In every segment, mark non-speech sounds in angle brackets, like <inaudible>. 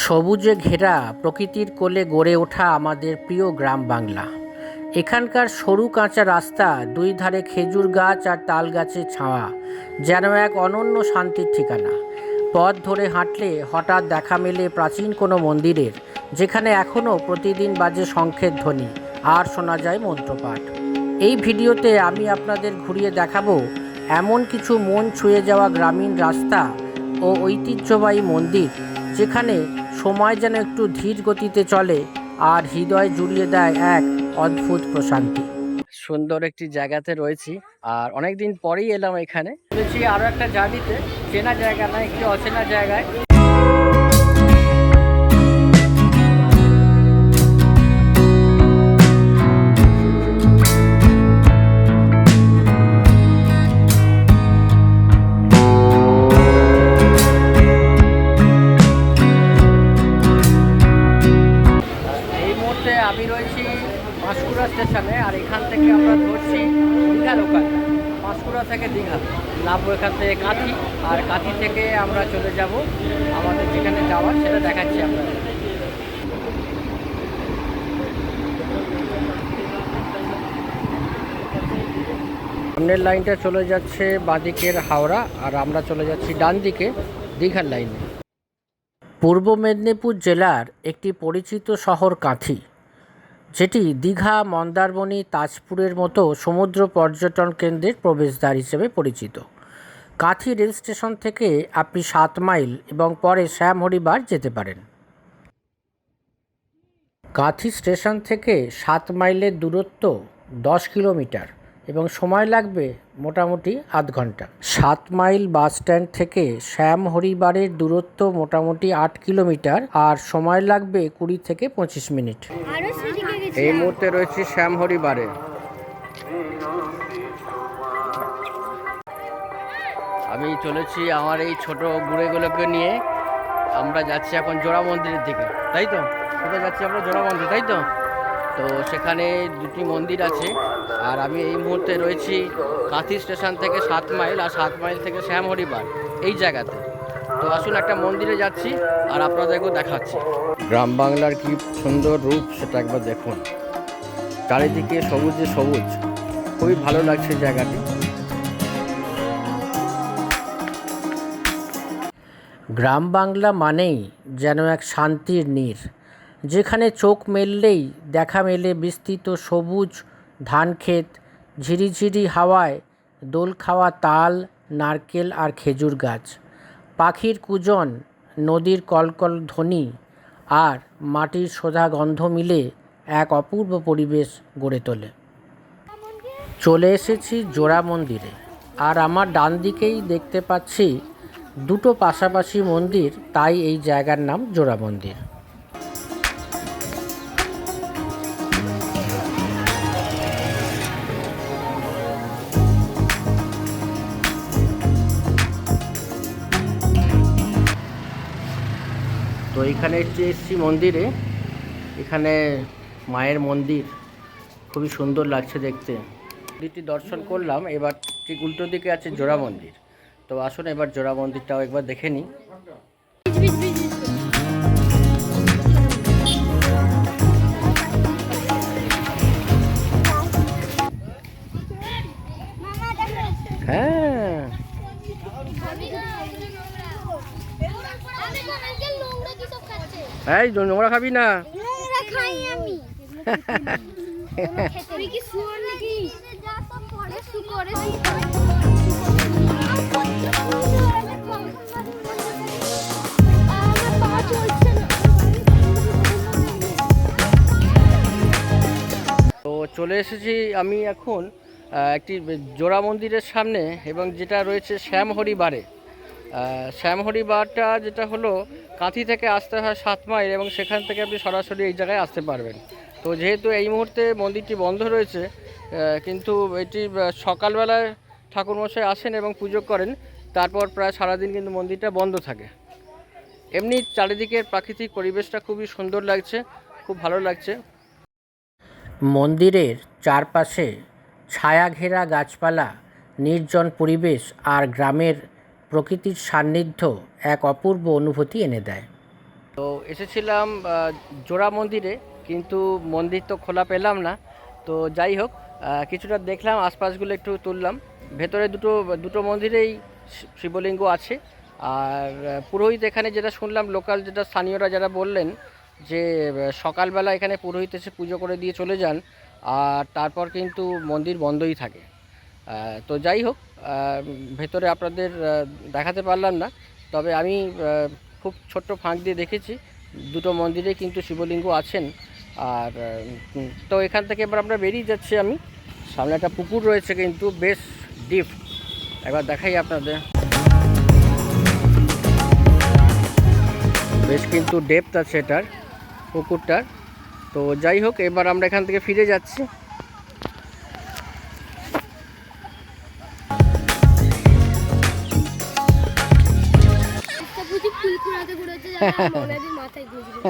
সবুজে ঘেরা প্রকৃতির কোলে গড়ে ওঠা আমাদের প্রিয় গ্রাম বাংলা। এখানকার সরু কাঁচা রাস্তা, দুই ধারে খেজুর গাছ আর তাল গাছের ছাওয়া, যেন এক অনন্য শান্তির ঠিকানা। পথ ধরে হাঁটলে হঠাৎ দেখা মেলে প্রাচীন কোনো মন্দিরের, যেখানে এখনও প্রতিদিন বাজে শঙ্খের ধ্বনি আর শোনা যায় মন্ত্রপাঠ। এই ভিডিওতে আমি আপনাদের ঘুরিয়ে দেখাবো এমন কিছু মন ছুঁয়ে যাওয়া গ্রামীণ রাস্তা ও ঐতিহ্যবাহী মন্দির, যেখানে সময় যেন একটু ধীর গতিতে চলে আর হৃদয় জুড়িয়ে দেয় এক অদ্ভুত প্রশান্তি। সুন্দর একটি জায়গাতে রয়েছি আর অনেকদিন পরেই এলাম এখানে। আরও একটা জার্নিতে, চেনা জায়গা না, একটি অচেনা জায়গায়। নামবো এখান থেকে কাঁথি, আর কাঁথি থেকে আমরা চলে যাব আমাদের যেখানে যাওয়ার, সেটা দেখাচ্ছি আপনাদের। সামনের লাইনটা চলে যাচ্ছে বাঁদিকের হাওড়া, আর আমরা চলে যাচ্ছি ডান দিকে, দীঘার লাইনে। পূর্ব মেদিনীপুর জেলার একটি পরিচিত শহর কাঁথি, যেটি দীঘা, মন্দারমণি, তাজপুরের মতো সমুদ্র পর্যটন কেন্দ্রের প্রবেশদ্বার হিসেবে পরিচিত। কাঁথি রেল স্টেশন থেকে আপনি সাত মাইল এবং পরে শ্যামহরিবার যেতে পারেন। কাঁথি স্টেশন থেকে সাত মাইলের দূরত্ব দশ কিলোমিটার এবং সময় লাগবে মোটামুটি আধ ঘণ্টা। সাত মাইল বাস স্ট্যান্ড থেকে শ্যাম হরিবারের দূরত্ব মোটামুটি আট কিলোমিটার আর সময় লাগবে কুড়ি থেকে পঁচিশ মিনিট। এই মুহূর্তে রয়েছে শ্যাম হরিবারে আমি চলেছি আমার এই ছোট গুড়েগুলোকে নিয়ে। আমরা যাচ্ছি এখন জোড়া মন্দিরের দিকে, তাই তো? কোথায় যাচ্ছি আমরা? জোড়া মন্দির, তাই তো? তো সেখানে দুটি মন্দির আছে, আর আমি এই মুহূর্তে রয়েছি কাঁথি স্টেশন থেকে সাত মাইল, আর সাত মাইল থেকে শ্যাম হরিবার এই জায়গাতে। তো আসুন একটা মন্দিরে যাচ্ছি, আর আপনাদেরকেও দেখাচ্ছি। গ্রাম বাংলার কি সুন্দর রূপ সেটা একবার দেখুন। চারিদিকে সবুজে সবুজ, খুবই ভালো লাগছে জায়গাটি। গ্রাম বাংলা মানেই যেন এক শান্তির নীর, যেখানে চোখ মেললেই দেখা মেলে বিস্তৃত সবুজ ধানক্ষেত ঝিরিঝিরি হাওয়ায় দোল খাওয়া তাল, নারকেল আর খেজুর গাছ, পাখির কুজন, নদীর কলকল ধ্বনি আর মাটির সোধা গন্ধ মিলে এক অপূর্ব পরিবেশ গড়ে তোলে। চলে এসেছি জোড়া মন্দিরে আর আমার ডান দিকেই দেখতে পাচ্ছি দুটো পাশাপাশি মন্দির, তাই এই জায়গার নাম জোড়া মন্দির। তো এখানে এসছি মন্দিরে, এখানে মায়ের মন্দির, খুবই সুন্দর লাগছে দেখতে। মন্দিরটি দর্শন করলাম, এবার ঠিক উল্টো দিকে আছে জোড়া মন্দির। তো আসুন এবার জোড়া মন্দিরটাও একবার দেখে নিই। হ্যাঁ। এই নোংরা খাবি না। খাই আমি কি শুয়োর নাকি? যা সব পরে শুকরে আমার চলে এসেছি আমি এখন একটি জোড়া মন্দিরের সামনে এবং যেটা রয়েছে শ্যামহরি বারে। শ্যামহরি বারটা যেটা হলো, কাঁথি থেকে আসতে হয় সাত মাইল এবং সেখান থেকে আপনি সরাসরি এই জায়গায় আসতে পারবেন। তো যেহেতু এই মুহূর্তে মন্দিরটি বন্ধ রয়েছে কিন্তু এটি সকালবেলায় ঠাকুরমশাই আসেন এবং পুজো করেন, তারপর প্রায় সারাদিন কিন্তু মন্দিরটা বন্ধ থাকে। এমনি চারিদিকের প্রাকৃতিক পরিবেশটা খুবই সুন্দর লাগছে, খুব ভালো লাগছে। মন্দিরের চারপাশে ছায়া ঘেরা গাছপালা, নির্জন পরিবেশ আর গ্রামের প্রকৃতির সান্নিধ্য এক অপূর্ব অনুভূতি এনে দেয়। তো এসেছিলাম জোড়া মন্দিরে, কিন্তু মন্দির তো খোলা পেলাম না। তো যাই হোক কিছুটা দেখলাম, আশপাশগুলো একটু তুললাম। ভেতরে দুটো দুটো মন্দিরেই শিবলিঙ্গ আছে। আর পুরোহিত এখানে যেটা শুনলাম, লোকাল যেটা স্থানীয়রা যারা বললেন যে সকালবেলা এখানে পুরোহিত এসে পুজো করে দিয়ে চলে যান, আর তারপর কিন্তু মন্দির বন্ধই থাকে। তো যাই হোক ভেতরে আপনাদের দেখাতে পারলাম না, তবে আমি খুব ছোট্ট ফাঁক দিয়ে দেখেছি, দুটো মন্দিরে কিন্তু শিবলিঙ্গ আছেন, আর তো এখান থেকে এবার আমরা বেরিয়ে যাচ্ছি আমি। সামনে একটা পুকুর রয়েছে কিন্তু বেশ ডিপ। একবার দেখাই আপনাদের। বেশ কিন্তু ডেপথ আছে এটার। পুকুরটার। তো যাই হোক এবার আমরা এখান থেকে ফিরে যাচ্ছি। গুজবে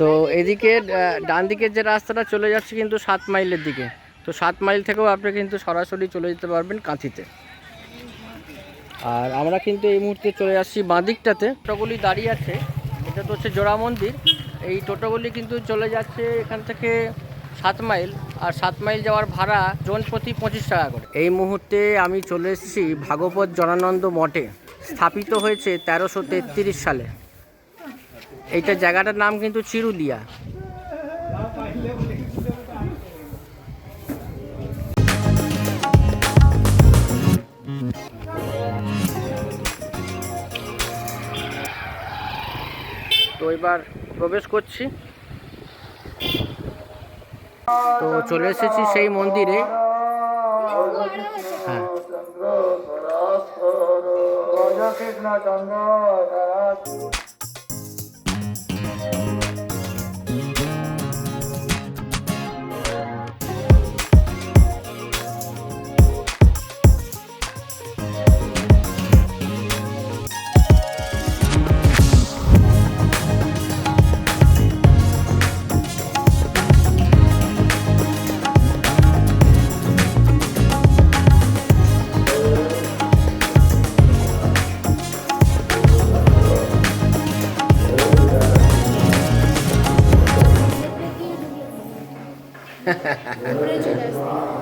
তো এদিকে ডান দিকের যে রাস্তাটা চলে যাচ্ছে কিন্তু সাত মাইলের দিকে। তো সাত মাইল থেকেও আপনি কিন্তু সরাসরি চলে যেতে পারবেন কাঁথিতে। আর আমরা কিন্তু এই মুহূর্তে চলে যাচ্ছি বাঁ দিকটাতে টোটোগুলি দাঁড়িয়ে আছে। এটা তো হচ্ছে জোড়া মন্দির। এই টোটোগুলি কিন্তু চলে যাচ্ছে এখান থেকে সাত মাইল, আর সাত মাইল যাওয়ার ভাড়া জন প্রতি পঁচিশ টাকা করে। এই মুহূর্তে আমি চলে এসেছি ভাগবত জনানন্দ মঠে, স্থাপিত হয়েছে তেরোশো তেত্রিশ সালে। এইটা জায়গাটার নাম কিন্তু চিরুলিয়া। তো এবার প্রবেশ করছি। তো চলে এসেছি সেই মন্দিরে। হ্যাঁ। চলে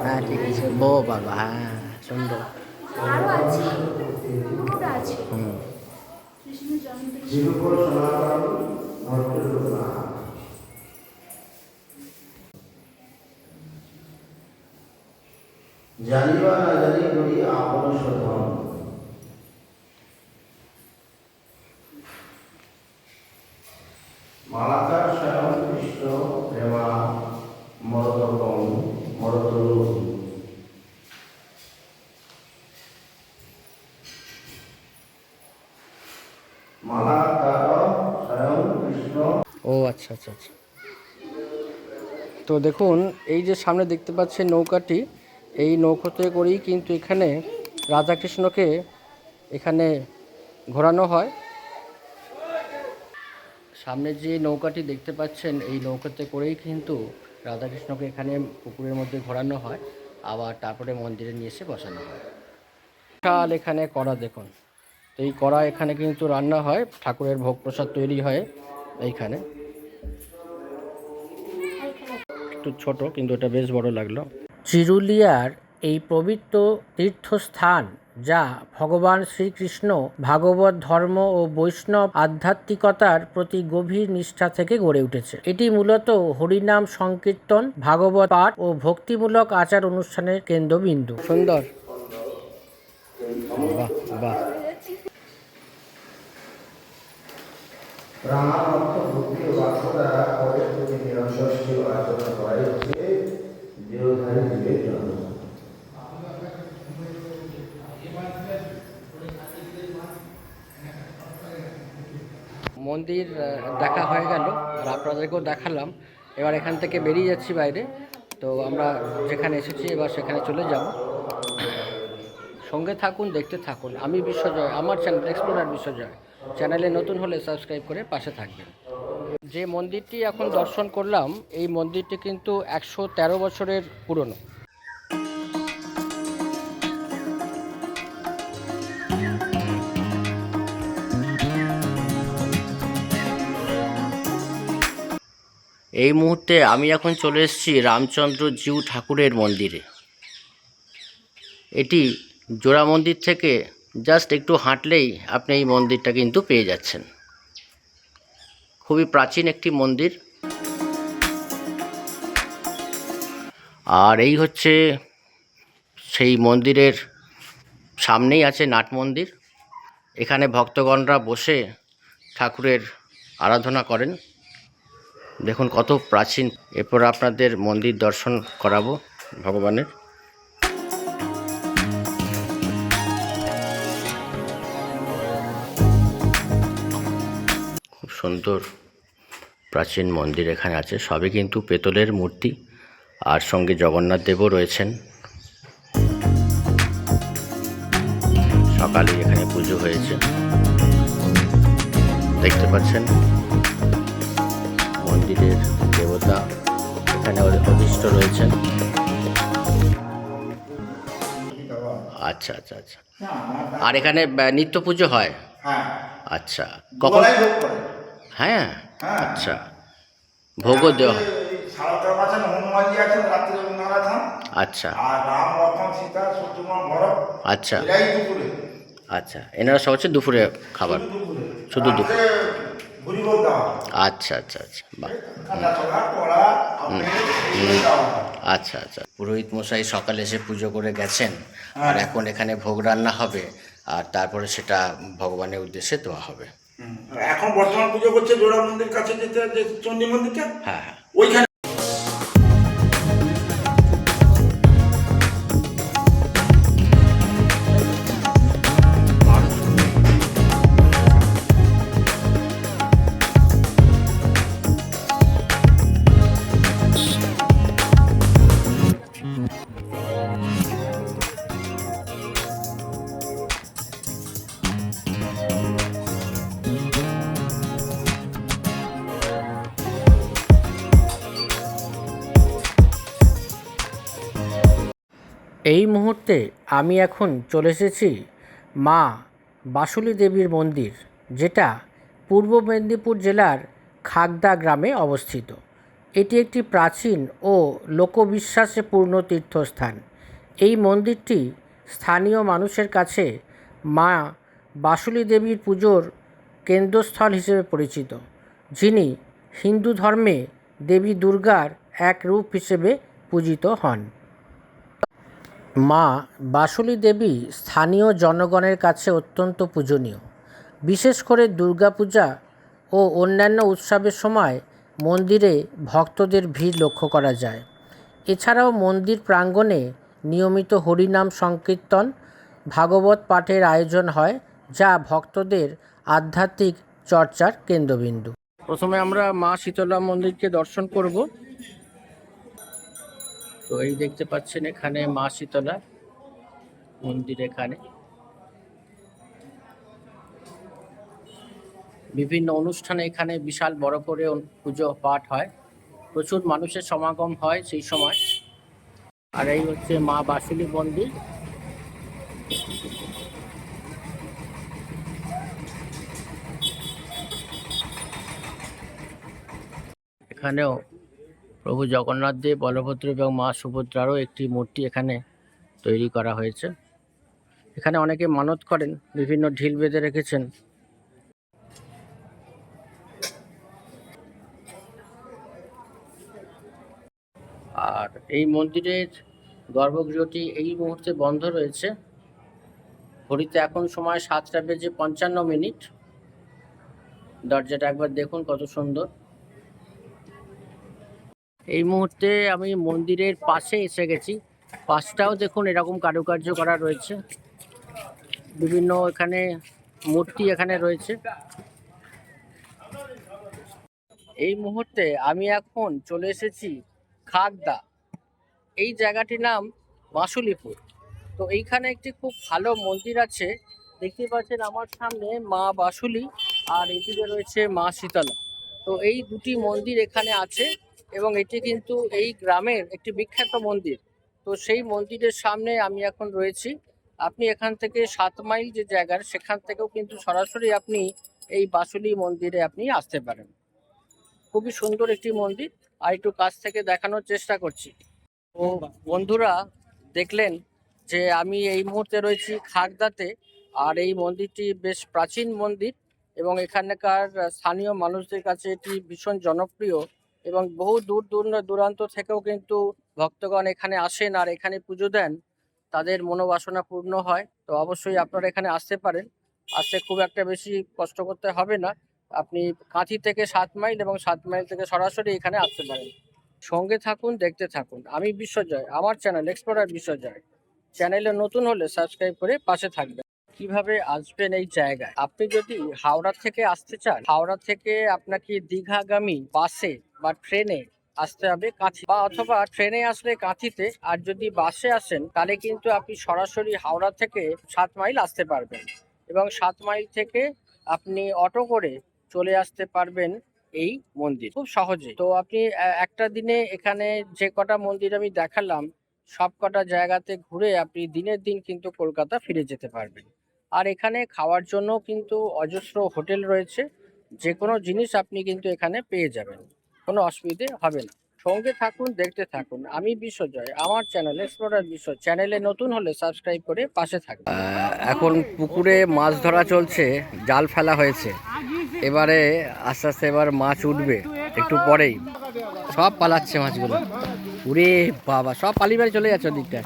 হ্যাঁ ঠিক আছে। ও বাবা হ্যাঁ সুন্দর। জানিবা না জানি করি আপন শোধন মালাকার স্বয়ং কৃষ্ণ স্বয়ং কৃষ্ণ। ও আচ্ছা আচ্ছা আচ্ছা। তো দেখুন, এই যে সামনে দেখতে পাচ্ছেন নৌকাটি, এই নৌকোতে করেই কিন্তু এখানে রাধাকৃষ্ণকে এখানে ঘোরানো হয়। সামনে যে নৌকাটি দেখতে পাচ্ছেন, এই নৌকাতে করেই কিন্তু রাধাকৃষ্ণকে এখানে পুকুরের মধ্যে ঘোরানো হয়, আবার তারপরে মন্দিরে নিয়ে এসে বসানো হয়। বিশাল এখানে কড়া দেখুন। তো এই কড়া এখানে কিন্তু রান্না হয়, ঠাকুরের ভোগ প্রসাদ তৈরি হয় এইখানে। একটু ছোট, কিন্তু এটা বেশ বড় লাগল। চিরুলিয়ার এই পবিত্র তীর্থস্থান যা ভগবান শ্রীকৃষ্ণ ভাগবত ধর্ম ও বৈষ্ণব আধ্যাত্মিকতার প্রতি গভীর নিষ্ঠা থেকে গড়ে উঠেছে। এটি মূলত হরিনাম সংকীর্তন ভাগবত পাঠ ও ভক্তিমূলক আচার অনুষ্ঠানের কেন্দ্রবিন্দু। সুন্দর। বাহ বাহ। প্রাণার্থ বুদ্ধি ও বাক্য দ্বারা পরের প্রতি নিরন্তরশীল আচরণ করাই হচ্ছে দেহধারী জীবের জন্ম মন্দির দেখা হয়ে গেল, আর আপনাদেরকেও দেখালাম। এবার এখান থেকে বেরিয়ে যাচ্ছি বাইরে। তো আমরা যেখানে এসেছি, এবার সেখানে চলে যাব। সঙ্গে থাকুন, দেখতে থাকুন। আমি বিশ্বজয়, আমার চ্যানেল এক্সপ্লোরার বিশ্বজয়। চ্যানেলে নতুন হলে সাবস্ক্রাইব করে পাশে থাকবেন। যে মন্দিরটি এখন দর্শন করলাম, এই মন্দিরটি কিন্তু একশো তেরো বছরের পুরনো। এই মুহূর্তে আমি এখন চলে এসেছি রামচন্দ্র জিউ ঠাকুরের মন্দিরে। এটি জোড়া মন্দির থেকে জাস্ট একটু হাঁটলেই আপনি এই মন্দিরটা কিন্তু পেয়ে যাচ্ছেন। খুবই প্রাচীন একটি মন্দির। আর এই হচ্ছে সেই মন্দিরের সামনেই আছে নাট মন্দির। এখানে ভক্তগণরা বসে ঠাকুরের আরাধনা করেন। দেখুন কত প্রাচীন। এরপর আপনাদের মন্দির দর্শন করাবো ভগবানের। খুব সুন্দর প্রাচীন মন্দির এখানে আছে। সবই কিন্তু পেতলের মূর্তি। আর সঙ্গে জগন্নাথ দেবও রয়েছেন। সকালে এখানে পুজো হয়েছে। দেখতে পাচ্ছেন? মন্দিরের দেবতা এখানে অধিষ্ঠ রয়েছেন। আচ্ছা আচ্ছা আচ্ছা। আর এখানে নিত্য পুজো হয়? আচ্ছা। কখন? হ্যাঁ? হ্যাঁ। আচ্ছা। ভোগও দেওয়া আচ্ছা। আচ্ছা। আচ্ছা। এনারা সব হচ্ছে দুপুরে খাবার। শুধু দুপুরে। আচ্ছা আচ্ছা আচ্ছা হয়। আচ্ছা আচ্ছা। পুরোহিত মশাই সকালে এসে পুজো করে গেছেন আর এখন এখানে ভোগ রান্না হবে আর তারপরে সেটা ভগবানের উদ্দেশ্যে দেওয়া হবে। এখন বর্তমান পুজো করছে জোড়া মন্দির কাছে যেতে চণ্ডী মন্দিরটা? হ্যাঁ হ্যাঁ। ওইখানে এই মুহূর্তে আমি এখন চলে এসেছি মা বাসুলি দেবীর মন্দির, যেটা পূর্ব মেদিনীপুর জেলার খাগদা গ্রামে অবস্থিত। এটি একটি প্রাচীন ও লোকবিশ্বাসে পূর্ণ তীর্থস্থান। এই মন্দিরটি স্থানীয় মানুষের কাছে মা বাসুলি দেবীর পুজোর কেন্দ্রস্থল হিসেবে পরিচিত, যিনি হিন্দু ধর্মে দেবী দুর্গার এক রূপ হিসেবে পূজিত হন। মা বাসুলি দেবী স্থানীয় জনগণের কাছে অত্যন্ত পূজনীয়। বিশেষ করে দুর্গাপূজা ও অন্যান্য উৎসবের সময় মন্দিরে ভক্তদের ভিড় লক্ষ্য করা যায়। এছাড়াও মন্দির প্রাঙ্গণে নিয়মিত হরিনাম সংকীর্তন, ভাগবত পাঠের আয়োজন হয়, যা ভক্তদের আধ্যাত্মিক চর্চার কেন্দ্রবিন্দু। প্রথমে আমরা মা শীতলা মন্দিরকে দর্শন করব। তো এই দেখতে পাচ্ছেন এখানে মা শীতলা মন্দির এখানে। বিভিন্ন অনুষ্ঠানে এখানে বিশাল বড় করে পুজো পাঠ হয়। প্রচুর মানুষের সমাগম হয় সেই সময়। আর এই হচ্ছে মা বাসুলি মন্দির। এখানেও প্রভু জগন্নাথ দেব, বলভদ্র এবং মা সুভদ্রারও একটি মূর্তি এখানে তৈরি করা হয়েছে। এখানে অনেকে মানত করেন, বিভিন্ন ঢিল বেঁধে রেখেছেন। আর এই মন্দিরের গর্ভগৃহটি এই মুহূর্তে বন্ধ রয়েছে। ঘড়িতে এখন সময় সাতটা বেজে পঞ্চান্ন মিনিট। দরজাটা একবার দেখুন কত সুন্দর। এই মুহূর্তে আমি মন্দিরের পাশে এসে গেছি। পাশটাও দেখুন এরকম কারুকার্য করা রয়েছে। বিভিন্ন এখানে মূর্তি এখানে রয়েছে। এই মুহূর্তে আমি এখন চলে এসেছি খাগদা। এই জায়গাটির নাম মাসুলিপুর তো এইখানে একটি খুব ভালো মন্দির আছে। দেখতে পাচ্ছেন আমার সামনে মা বাসুলি আর এদিকে রয়েছে মা শীতলা। তো এই দুটি মন্দির এখানে আছে। এবং এটি কিন্তু এই গ্রামের একটি বিখ্যাত মন্দির। তো সেই মন্দিরের সামনে আমি এখন রয়েছি। আপনি এখান থেকে সাত মাইল যে জায়গার, সেখান থেকেও কিন্তু সরাসরি আপনি এই বাসুলি মন্দিরে আপনি আসতে পারেন। খুবই সুন্দর একটি মন্দির। আর একটু কাছ থেকে দেখানোর চেষ্টা করছি। তো বন্ধুরা, দেখলেন যে আমি এই মুহূর্তে রয়েছি খাগদাতে আর এই মন্দিরটি বেশ প্রাচীন মন্দির এবং এখানকার স্থানীয় মানুষদের কাছে এটি ভীষণ জনপ্রিয়। এবং বহু দূর দূর দূরান্ত থেকেও কিন্তু ভক্তগণ এখানে আসেন আর এখানে পুজো দেন। তাদের মনোবাসনা পূর্ণ হয়। তো অবশ্যই আপনারা এখানে আসতে পারেন। আসতে খুব একটা বেশি কষ্ট করতে হবে না। আপনি কাঁথি থেকে সাত মাইল এবং সাত মাইল থেকে সরাসরি এখানে আসতে পারেন। সঙ্গে থাকুন, দেখতে থাকুন। আমি বিশ্বজয়, আমার চ্যানেল এক্সপ্লোরার বিশ্বজয়। চ্যানেলে নতুন হলে সাবস্ক্রাইব করে পাশে থাকবেন। কীভাবে আসবেন এই জায়গায়? আপনি যদি হাওড়া থেকে আসতে চান, হাওড়া থেকে আপনাকে দীঘাগামী বাসে বা ট্রেনে আসতে হবে কাঁথি বা অথবা ট্রেনে আসলে কাঁথিতে আর যদি বাসে আসেন, তাহলে কিন্তু আপনি সরাসরি হাওড়া থেকে সাত মাইল আসতে পারবেন এবং সাত মাইল থেকে আপনি অটো করে চলে আসতে পারবেন এই মন্দির। খুব সহজে। তো আপনি একটা দিনে এখানে যে কটা মন্দির আমি দেখালাম, সব কটা জায়গাতে ঘুরে আপনি দিনের দিন কিন্তু কলকাতা ফিরে যেতে পারবেন। আর এখানে খাওয়ার জন্য কিন্তু অজস্র হোটেল রয়েছে যে কোনো জিনিস আপনি কিন্তু এখানে পেয়ে যাবেন। কোনো অসুবিধে হবে না। সঙ্গে থাকুন দেখতে থাকুন। আমি বিশ্বজয় আমার চ্যানেল এক্সপ্লোরার বিশ্ব। চ্যানেলে নতুন হলে সাবস্ক্রাইব করে পাশে থাকবেন এখন পুকুরে মাছ ধরা চলছে জাল ফেলা হয়েছে। এবারে আস্তে আস্তে এবার মাছ উঠবে একটু পরেই। সব পালাচ্ছে মাছগুলো। উরে বাবা সব পালি বাড়ি চলে যাচ্ছে ওদিকটা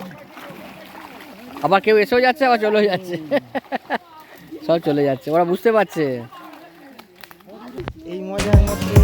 আবার কেউ এসেও যাচ্ছে আবার চলেও যাচ্ছে। সব চলে যাচ্ছে ওরা বুঝতে পারছে। এই মজার মধ্যে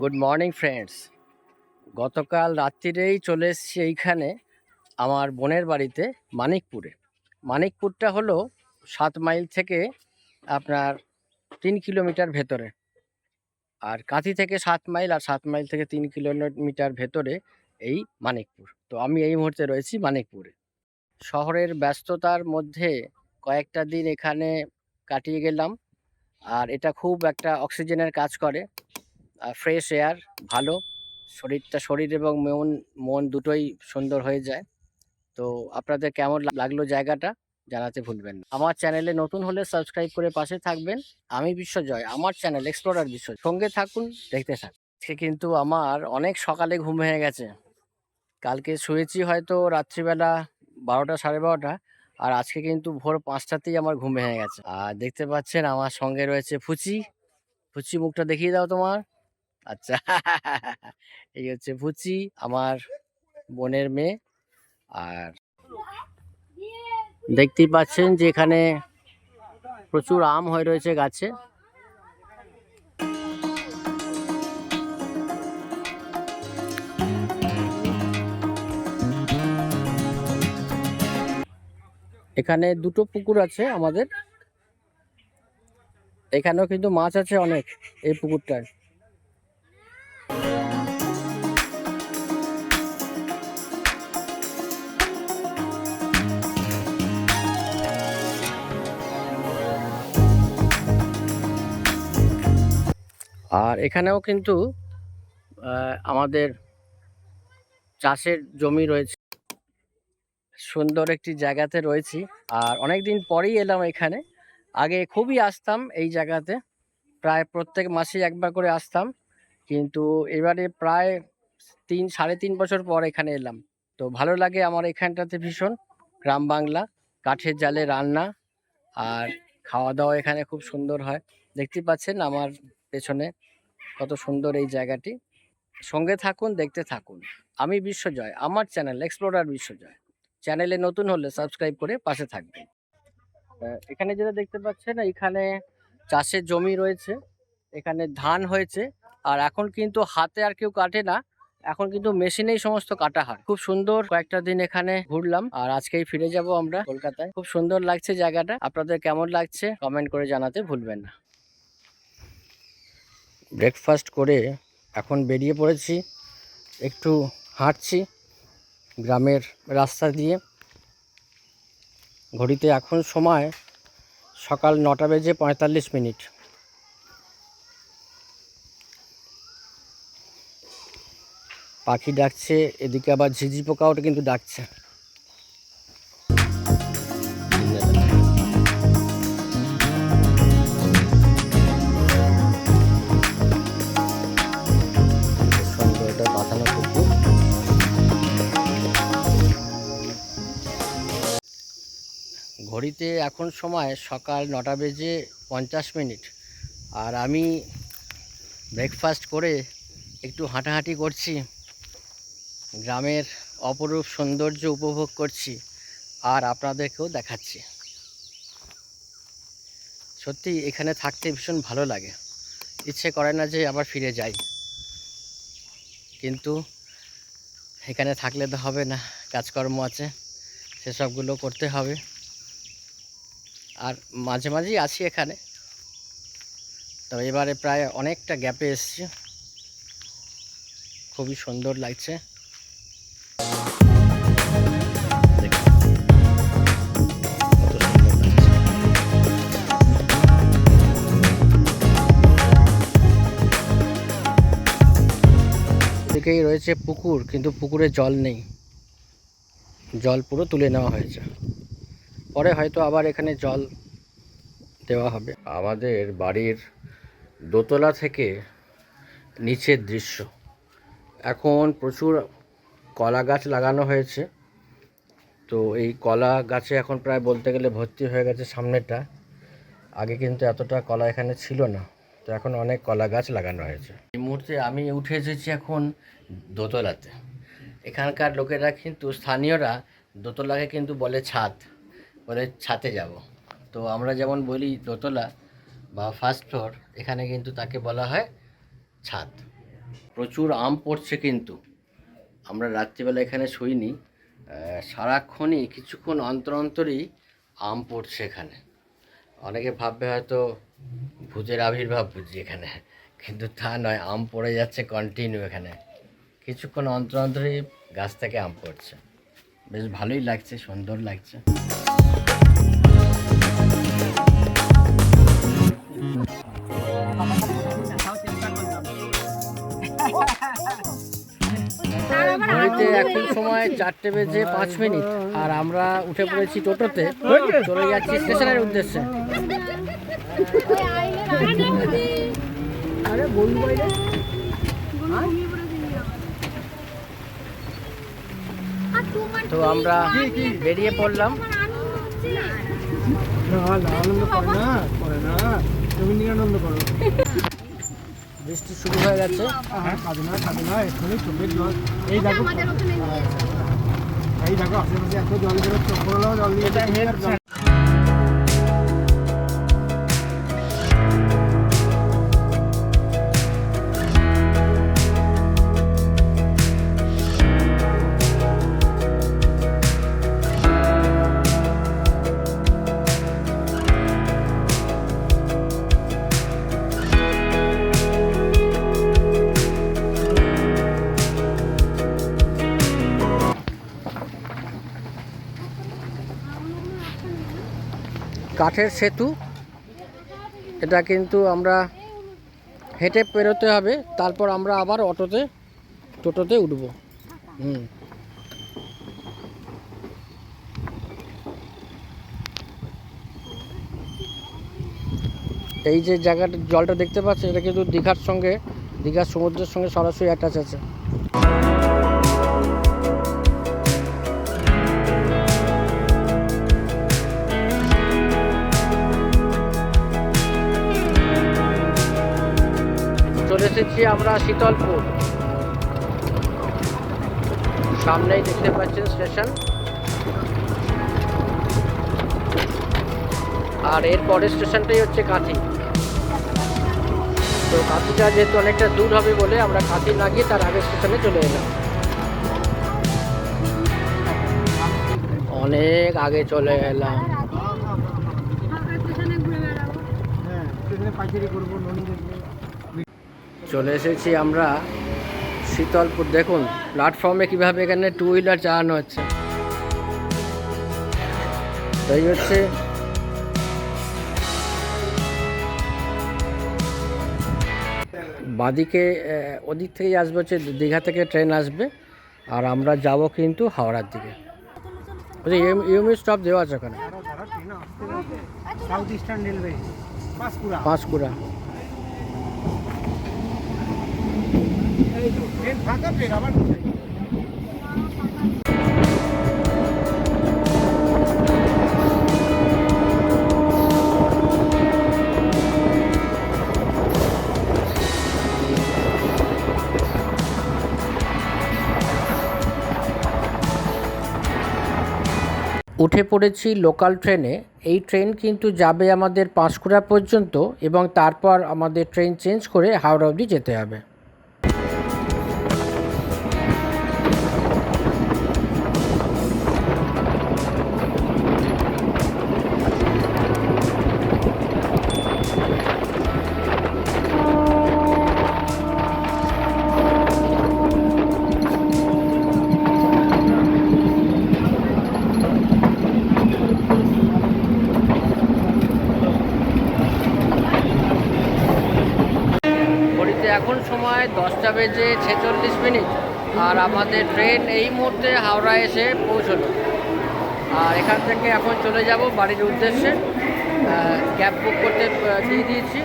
গুড মর্নিং ফ্রেন্ডস গতকাল রাত্রিরেই চলে এসেছি এইখানে আমার বোনের বাড়িতে মানিকপুরে। মানিকপুরটা হলো সাত মাইল থেকে আপনার তিন কিলোমিটার ভেতরে। আর কাঁথি থেকে সাত মাইল আর সাত মাইল থেকে তিন কিলোমিটার ভেতরে এই মানিকপুর। তো আমি এই মুহূর্তে রয়েছি মানিকপুরে। শহরের ব্যস্ততার মধ্যে কয়েকটা দিন এখানে কাটিয়ে গেলাম। আর এটা খুব একটা অক্সিজেনের কাজ করে। ফ্রেশ এয়ার, ভালো। শরীরটা, শরীর এবং মন মন দুটোই সুন্দর হয়ে যায়। তো আপনাদের কেমন লাগল জায়গাটা? জানাতে ভুলবেন না। আমার চ্যানেলে নতুন হলে সাবস্ক্রাইব করে পাশে থাকবেন। আমি বিশ্বজয়, আমার চ্যানেল এক্সপ্লোরার বিশ্ব সঙ্গে থাকুন, দেখতে থাকুন। সে কিন্তু আমার অনেক সকালে ঘুম হয়ে গেছে। কালকে শুয়েছি হয়তো রাত্রিবেলা বারোটা, সাড়ে বারোটা, আর আজকে কিন্তু ভোর পাঁচটাতেই আমার ঘুম ভেঙে গেছে। আর দেখতে পাচ্ছেন আমার সঙ্গে রয়েছে ফুচি। ফুচি মুখটা দেখিয়ে দাও তোমার। আচ্ছা <laughs> এই হচ্ছে ফুচি, আমার বোনের মেয়ে। আর দেখতেই পাচ্ছেন যে এখানে প্রচুর আম হয়ে রয়েছে গাছে। এখানে দুটো পুকুর আছে আমাদের। এখানেও কিন্তু মাছ আছে অনেক এই পুকুরটায়। আর এখানেও কিন্তু আমাদের চাষের জমি রয়েছে। সুন্দর একটি জায়গাতে রয়েছি। আর অনেক দিন পরেই এলাম এখানে। আগে খুবই আসতাম এই জায়গাতে। প্রায় প্রত্যেক মাসে একবার করে আসতাম। কিন্তু এবারে প্রায় তিন, সাড়ে তিন বছর পর এখানে এলাম। তো ভালো লাগে আমার এখানটাতে ভীষণ। গ্রাম বাংলা, কাঠের জালে রান্না আর খাওয়া দাওয়া এখানে খুব সুন্দর হয়। দেখতে পাচ্ছেন আমার পেছনে কত সুন্দর এই জায়গাটি। সঙ্গে থাকুন, দেখতে থাকুন। আমি বিশ্বজয়, আমার চ্যানেল এক্সপ্লোরার বিশ্বজয়। চ্যানেলে নতুন হলে সাবস্ক্রাইব করে পাশে থাকবেন। এখানে যেটা দেখতে পাচ্ছেন, এখানে চাষের জমি রয়েছে, এখানে ধান হয়েছে, আর এখন কিন্তু হাতে আর কেউ কাটে না। এখন কিন্তু মেশিনেই সমস্ত কাটা হয়। খুব সুন্দর কয়েকটা দিন এখানে ঘুরলাম, আর আজকেই ফিরে যাব আমরা কলকাতায়। খুব সুন্দর লাগছে জায়গাটা। আপনাদের কেমন লাগছে কমেন্ট করে জানাতে ভুলবেন না। ব্রেকফাস্ট করে এখন বেরিয়ে পড়েছি, একটু হাঁটছি গ্রামের রাস্তা দিয়ে। ঘড়িতে এখন সময় সকাল নটা বেজে পঁয়তাল্লিশ মিনিট। পাখি ডাকছে, এদিকে আবার ঝিঝি পোকাও কিন্তু ডাকছে। ঘড়িতে এখন সময় সকাল নটা বেজে পঞ্চাশ মিনিট। আর আমি ব্রেকফাস্ট করে একটু হাঁটাহাঁটি করছি। গ্রামের অপরূপ সৌন্দর্য উপভোগ করছি আর আপনাদেরকেও দেখাচ্ছি। সত্যি এখানে থাকতে ভীষণ ভালো লাগে। ইচ্ছে করে না যে আবার ফিরে যাই। কিন্তু এখানে থাকলে তো হবে না, কাজকর্ম আছে, সেসবগুলো করতে হবে। আর মাঝে মাঝেই আছি এখানে। তো এবারে প্রায় অনেকটা গ্যাপে এসছি। খুবই সুন্দর লাগছে। রয়েছে পুকুর, কিন্তু পুকুরে জল নেই। জল পুরো তুলে নেওয়া হয়েছে। পরে হয়তো আবার এখানে জল দেওয়া হবে। আমাদের বাড়ির দোতলা থেকে নিচের দৃশ্য। এখন প্রচুর কলা গাছ লাগানো হয়েছে। তো এই কলা গাছে এখন প্রায় বলতে গেলে ভর্তি হয়ে গেছে সামনেটা। আগে কিন্তু এতটা কলা এখানে ছিল না। তো এখন অনেক কলা গাছ লাগানো হয়েছে। এই মুহূর্তে আমি উঠে এসেছি এখন দোতলাতে। এখানকার লোকেরা কিন্তু স্থানীয়রা দোতলাকে কিন্তু বলে ছাদ। বলে ছাতে যাব। তো আমরা যেমন বলি দোতলা বা ফার্স্ট ফ্লোর এখানে কিন্তু তাকে বলা হয় ছাদ। প্রচুর আম পড়ছে কিন্তু। আমরা রাত্রিবেলা এখানে শুইনি। সারাক্ষণই, কিছুক্ষণ অন্তর অন্তরই আম পড়ছে এখানে। অনেকে ভাববে হয়তো ভূতের আবির্ভাব বুঝি এখানে, কিন্তু তা নয়, আম পড়ে যাচ্ছে কন্টিনিউ এখানে। কিছুক্ষণ অন্তর অন্তরই গাছ থেকে আম পড়ছে। বেশ ভালোই লাগছে, সুন্দর লাগছে। ঘড়িতে এখন সময় চারটে বেজে পাঁচ মিনিট। আর আমরা উঠে পড়েছি টোটোতে, চলে যাচ্ছি স্টেশনের উদ্দেশ্যে। তো আমরা বেরিয়ে পড়লাম। না আনন্দ করে না করে না। তুমি নিয়ে আনন্দ করো। বৃষ্টি শুরু হয়ে গেছে। হ্যাঁ। এক্ষুনি চোখের জল। এই দেখো। এই দেখো আশেপাশে এত জল বেরোচ্ছে জল দিয়ে কাঠের সেতু। এটা কিন্তু আমরা হেঁটে পেরোতে হবে, তারপর আমরা আবার অটোতে, টোটোতে উঠব। হুম। এই যে জায়গাটা, জলটা দেখতে পাচ্ছেন, এটা কিন্তু দীঘার সঙ্গে, দীঘার সমুদ্রের সঙ্গে সরাসরি অ্যাটাচ আছে। এসেছি আমরা শীতলপুর। সামনেই দেখতে পাচ্ছেন স্টেশন। আর এর পরের স্টেশনটাই হচ্ছে কাঁথি। তো কাঁথিটা যেহেতু অনেকটা দূর হবে বলে আমরা কাঁথি না গিয়ে তার আগের স্টেশনে চলে এলাম। অনেক আগে চলে এলাম হ্যাঁ সেখানে পাইকারি করব ননি দেখব চলে এসেছি আমরা শীতলপুর। দেখুন প্ল্যাটফর্মে কীভাবে এখানে টু হুইলার চালানো হচ্ছে। এই হচ্ছে বাদিকে ওদিক থেকেই আসবে হচ্ছে দীঘা থেকে ট্রেন আসবে। আর আমরা যাব কিন্তু হাওড়ার দিকে। বলছি ইউমি স্টপ দেওয়া আছে ওখানে? পাঁশকুড়া পাঁশকুড়া এই তো উঠে পড়েছি লোকাল ট্রেনে এই ট্রেন কিন্তু যাবে আমাদের পাঁশকুড়া পর্যন্ত এবং তারপর আমাদের ট্রেন চেঞ্জ করে হাওড়া অবধি যেতে হবে। সময় দশটা বেজে ছেচল্লিশ মিনিট। আর আমাদের ট্রেন এই মুহূর্তে হাওড়া এসে পৌঁছলো। আর এখান থেকে এখন চলে যাব বাড়ির উদ্দেশ্যে। ক্যাব বুক করতে দিয়ে দিয়েছি।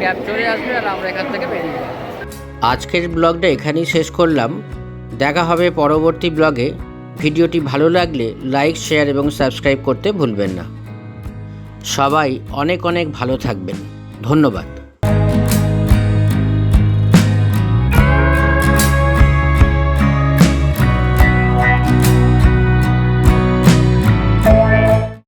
ক্যাব চলে আসবে আর আমরা এখান থেকে বেরিয়ে যাব। আজকের ব্লগটা এখানেই শেষ করলাম। দেখা হবে পরবর্তী ব্লগে। ভিডিওটি ভালো লাগলে লাইক, শেয়ার এবং সাবস্ক্রাইব করতে ভুলবেন না। সবাই অনেক অনেক ভালো থাকবেন। ধন্যবাদ।